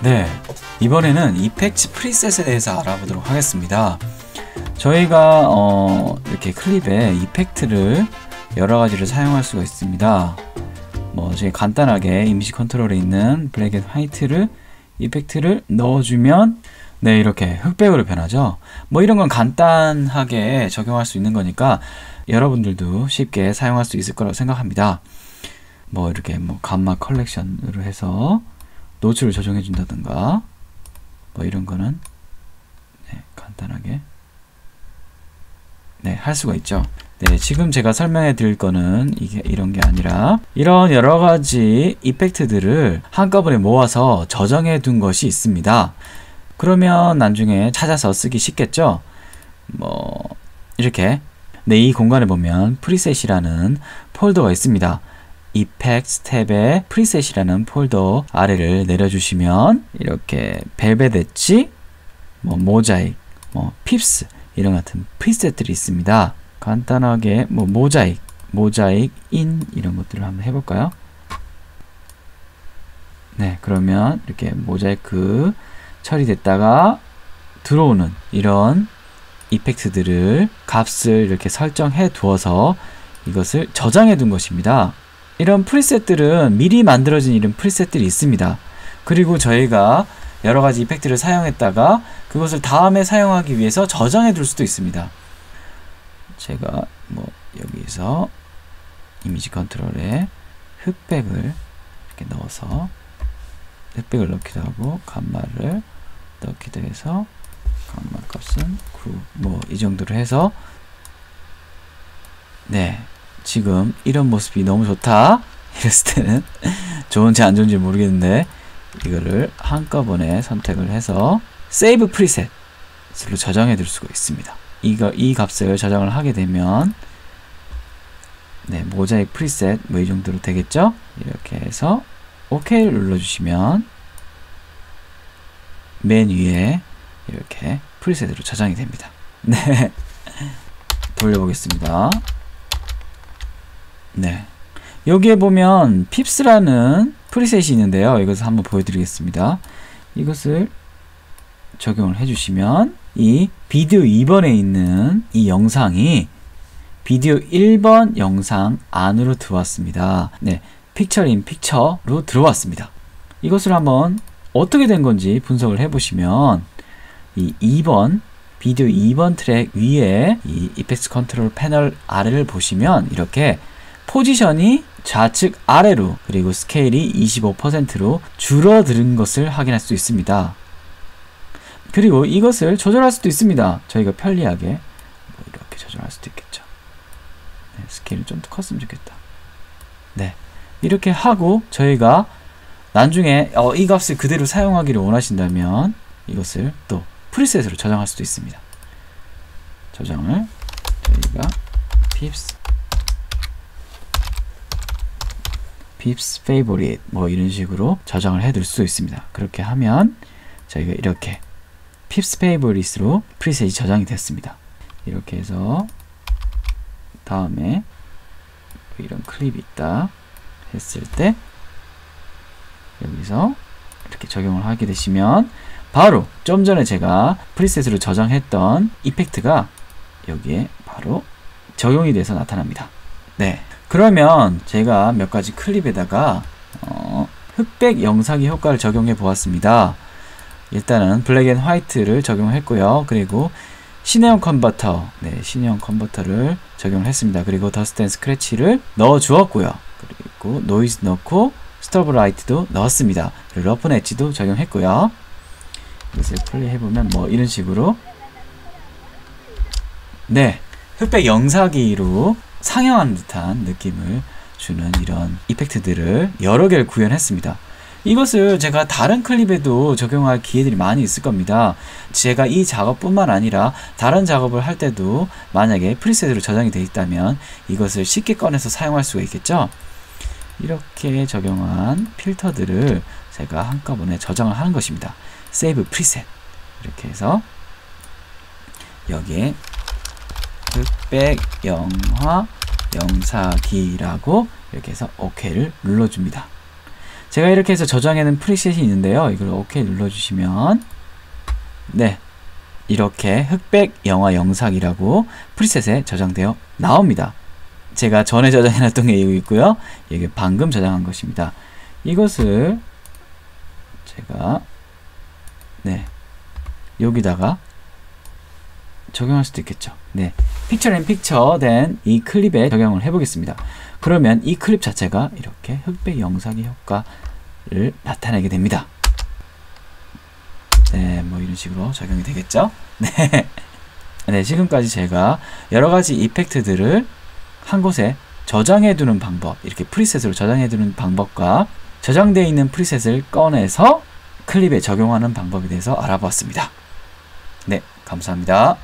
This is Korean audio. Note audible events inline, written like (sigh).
네, 이번에는 이펙트 프리셋에 대해서 알아보도록 하겠습니다. 저희가 어, 이렇게 클립에 이펙트를 여러 가지를 사용할 수가 있습니다. 뭐 저희 간단하게 이미지 컨트롤에 있는 블랙 앤 화이트를 이펙트를 넣어주면 네 이렇게 흑백으로 변하죠. 뭐 이런 건 간단하게 적용할 수 있는 거니까 여러분들도 쉽게 사용할 수 있을 거라고 생각합니다. 뭐 이렇게 뭐 감마 컬렉션으로 해서 노출을 조정해 준다든가 뭐 이런 거는 네, 간단하게 네, 할 수가 있죠. 네, 지금 제가 설명해 드릴 거는 이게 이런 게 아니라 이런 여러 가지 이펙트들을 한꺼번에 모아서 저장해 둔 것이 있습니다. 그러면 나중에 찾아서 쓰기 쉽겠죠? 뭐 이렇게 네, 이 공간에 보면 프리셋이라는 폴더가 있습니다. 이펙트 탭에 프리셋이라는 폴더 아래를 내려주시면 이렇게 벨벳 엣지, 뭐 모자익, 뭐 핍스 이런 같은 프리셋들이 있습니다. 간단하게 뭐 모자익, 모자익 인 이런 것들을 한번 해볼까요? 네, 그러면 이렇게 모자이크 처리됐다가 들어오는 이런 이펙트들을 값을 이렇게 설정해 두어서 이것을 저장해 둔 것입니다. 이런 프리셋들은 미리 만들어진 이런 프리셋들이 있습니다. 그리고 저희가 여러 가지 이펙트를 사용했다가 그것을 다음에 사용하기 위해서 저장해 둘 수도 있습니다. 제가 뭐 여기서 이미지 컨트롤에 흑백을 이렇게 넣어서 흑백을 넣기도 하고 감마를 넣기도 해서 감마 값은 9 뭐 이 정도로 해서 네 지금 이런 모습이 너무 좋다 (laughs) 이랬을 때는 좋은지 안 좋은지 모르겠는데 이거를 한꺼번에 선택을 해서 세이브 프리셋으로 저장해 둘 수가 있습니다. 이거 이 값을 저장을 하게 되면 네, 모자익 프리셋 뭐 이 정도로 되겠죠? 이렇게 해서 OK를 눌러주시면 맨 위에 이렇게 프리셋으로 저장이 됩니다. (laughs) 네, 돌려보겠습니다. 네, 여기에 보면 핍스라는 프리셋이 있는데요. 이것을 한번 보여드리겠습니다. 이것을 적용을 해주시면 이 비디오 2번에 있는 이 영상이 비디오 1번 영상 안으로 들어왔습니다. 네, 픽처 인 픽처로 들어왔습니다. 이것을 한번 어떻게 된 건지 분석을 해보시면 이 2번 비디오 2번 트랙 위에 이 이펙트 컨트롤 패널 아래를 보시면 이렇게 포지션이 좌측 아래로 그리고 스케일이 25%로 줄어드는 것을 확인할 수 있습니다. 그리고 이것을 조절할 수도 있습니다. 저희가 편리하게 뭐 이렇게 조절할 수도 있겠죠. 네, 스케일이 좀 더 컸으면 좋겠다. 네, 이렇게 하고 저희가 나중에 어, 이 값을 그대로 사용하기를 원하신다면 이것을 또 프리셋으로 저장할 수도 있습니다. 저장을 저희가 pips pips favorite 뭐 이런 식으로 저장을 해둘 수 있습니다. 그렇게 하면 저희가 이렇게 pips favorite로 프리셋이 저장이 됐습니다. 이렇게 해서 다음에 이런 클립이 있다 했을 때 여기서 이렇게 적용을 하게 되시면 바로 좀 전에 제가 프리셋으로 저장했던 이펙트가 여기에 바로 적용이 돼서 나타납니다. 네. 그러면 제가 몇 가지 클립에다가 어, 흑백 영상의 효과를 적용해 보았습니다. 일단은 블랙 앤 화이트를 적용했고요. 그리고 시네온 컨버터, 네, 시네온 컨버터를 적용했습니다. 그리고 더스트 앤 스크래치를 넣어 주었고요. 그리고 노이즈 넣고 스토브 라이트도 넣었습니다. 그리고 러프 엣지도 적용했고요. 이것을 플레이 해보면 뭐 이런 식으로 네 흑백 영사기로 상영하는 듯한 느낌을 주는 이런 이펙트들을 여러 개를 구현했습니다. 이것을 제가 다른 클립에도 적용할 기회들이 많이 있을 겁니다. 제가 이 작업뿐만 아니라 다른 작업을 할 때도 만약에 프리셋으로 저장이 되어 있다면 이것을 쉽게 꺼내서 사용할 수가 있겠죠. 이렇게 적용한 필터들을 제가 한꺼번에 저장을 하는 것입니다. 세이브 프리셋 이렇게 해서 여기에 흑 백 영화 영사기라고 이렇게 해서 OK를 눌러줍니다. 제가 이렇게 해서 저장해놓은 프리셋이 있는데요. 이걸 OK 눌러주시면 네 이렇게 흑백 영화 영상이라고 프리셋에 저장되어 나옵니다. 제가 전에 저장해놨던 게 여기 있고요. 이게 방금 저장한 것입니다. 이것을 제가 네 여기다가 적용할 수도 있겠죠. 네, 픽처 앤 픽처 된 이 클립에 적용을 해보겠습니다. 그러면 이 클립 자체가 이렇게 흑백 영상의 효과를 나타내게 됩니다. 네, 뭐 이런 식으로 적용이 되겠죠. (laughs) 네, 네 지금까지 제가 여러 가지 이펙트들을 한 곳에 저장해 두는 방법, 이렇게 프리셋으로 저장해 두는 방법과 저장되어 있는 프리셋을 꺼내서 클립에 적용하는 방법에 대해서 알아보았습니다. 네, 감사합니다.